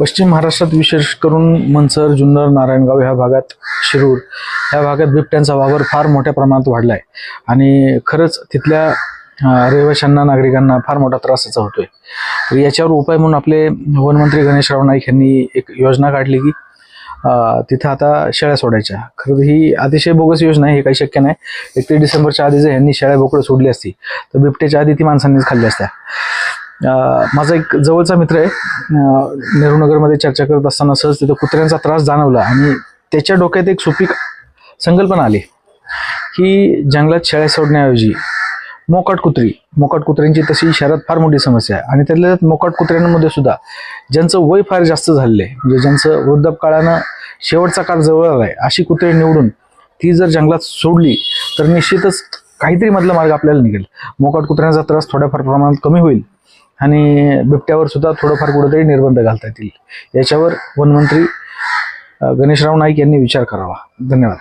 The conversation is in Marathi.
पश्चिम महाराष्ट्रात विशेष करून मनसर जुन्नर नारायणगाव ह्या भागात शिरूर ह्या भागात बिबट्यांचा वावर फार मोठ्या प्रमाणात वाढला आहे आणि खरंच तिथल्या रहिवाशांना नागरिकांना फार मोठा त्रासाचा होतोय. तर याच्यावर उपाय म्हणून आपले वनमंत्री गणेशराव नाईक यांनी एक योजना काढली की तिथं आता शेळ्या सोडायच्या. खरं ही अतिशय बोगस योजना आहे हे काही शक्य नाही. एकतीस डिसेंबरच्या आधी जर यांनी शेळ्या बोकडं सोडली असती. तर बिबट्याच्या आधी ती माणसांनीच खाल्ली असत्या. माझा एक जवळचा मित्र आहे. नेहरूनगरमध्ये चर्चा करत असताना सहज तिथं कुत्र्यांचा त्रास जाणवला आणि त्याच्या डोक्यात एक सुपीक संकल्पना आली. की जंगलात शेळ्या सोडण्याऐवजी मोकाट कुत्री. मोकाट कुत्र्यांची तशी शहरात फार मोठी समस्या आहे. आणि त्यातल्या त्यात मोकाट कुत्र्यांमध्ये सुद्धा ज्यांचं वय फार जास्त झालेलं आहे म्हणजे ज्यांचं वृद्धापकाळानं शेवटचा काळ जवळ आलाय अशी कुत्रे निवडून ती जर जंगलात सोडली तर निश्चितच काहीतरी मधला मार्ग आपल्याला निघेल. मोकाट कुत्र्यांचा त्रास थोड्याफार प्रमाणात कमी होईल आणि बिबट्यावर सुद्धा थोडंफार कुठेतरी निर्बंध घालता येतील. याच्यावर वनमंत्री गणेशराव नाईक यांनी विचार करावा. धन्यवाद.